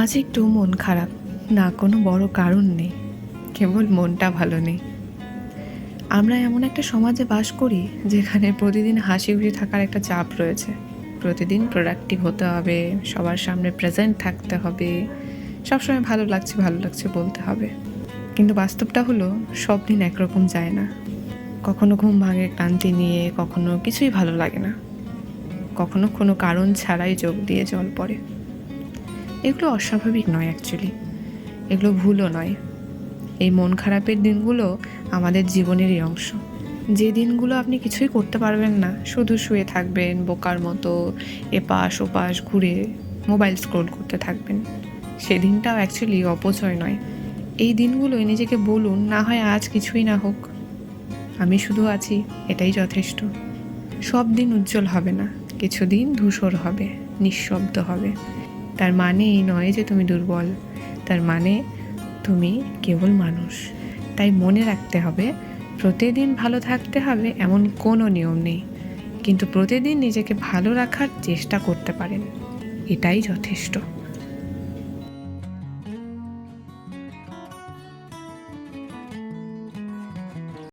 আজ একটু মন খারাপ, না কোনো বড় কারণ নেই, কেবল মনটা ভালো নেই। আমরা এমন একটা সমাজে বাস করি যেখানে প্রতিদিন হাসি খুশি থাকার একটা চাপ রয়েছে। প্রতিদিন প্রোডাক্টিভ হতে হবে, সবার সামনে প্রেজেন্ট থাকতে হবে, সবসময় ভালো লাগছে ভালো লাগছে বলতে হবে। কিন্তু বাস্তবটা হলো, সব দিন একরকম যায় না। কখনো ঘুম ভাঙে, ক্লান্তি নিয়ে, কখনো কিছুই ভালো লাগে না। কখনো কোনো কারণ ছাড়াই যোগ দিয়ে জল পড়ে। এগুলো অস্বাভাবিক নয় অ্যাকচুয়ালি এগুলো ভুলও নয়। এই মন খারাপের দিনগুলো আমাদের জীবনেরই অংশ। যে দিনগুলো আপনি কিছুই করতে পারবেন না, শুধু শুয়ে থাকবেন, বোকার মতো এপাশ ওপাশ ঘুরে মোবাইল স্ক্রোল করতে থাকবেন। সেদিনটাও অ্যাকচুয়ালি অপচয় নয়। এই দিনগুলোই নিজেকে বলুন, না হয় আজ কিছুই না হোক। আমি শুধু আছি, এটাই যথেষ্ট। সব দিন উজ্জ্বল হবে না কিছু দিন ধূসর হবে, নিঃশব্দ হবে। তার মানে এই নয় যে তুমি দুর্বল। তার মানে তুমি কেবল মানুষ। তাই মনে রাখতে হবে, প্রতিদিন ভালো থাকতে হবে এমন কোনো নিয়ম নেই। কিন্তু প্রতিদিন নিজেকে ভালো রাখার চেষ্টা করতে পারেন। এটাই যথেষ্ট।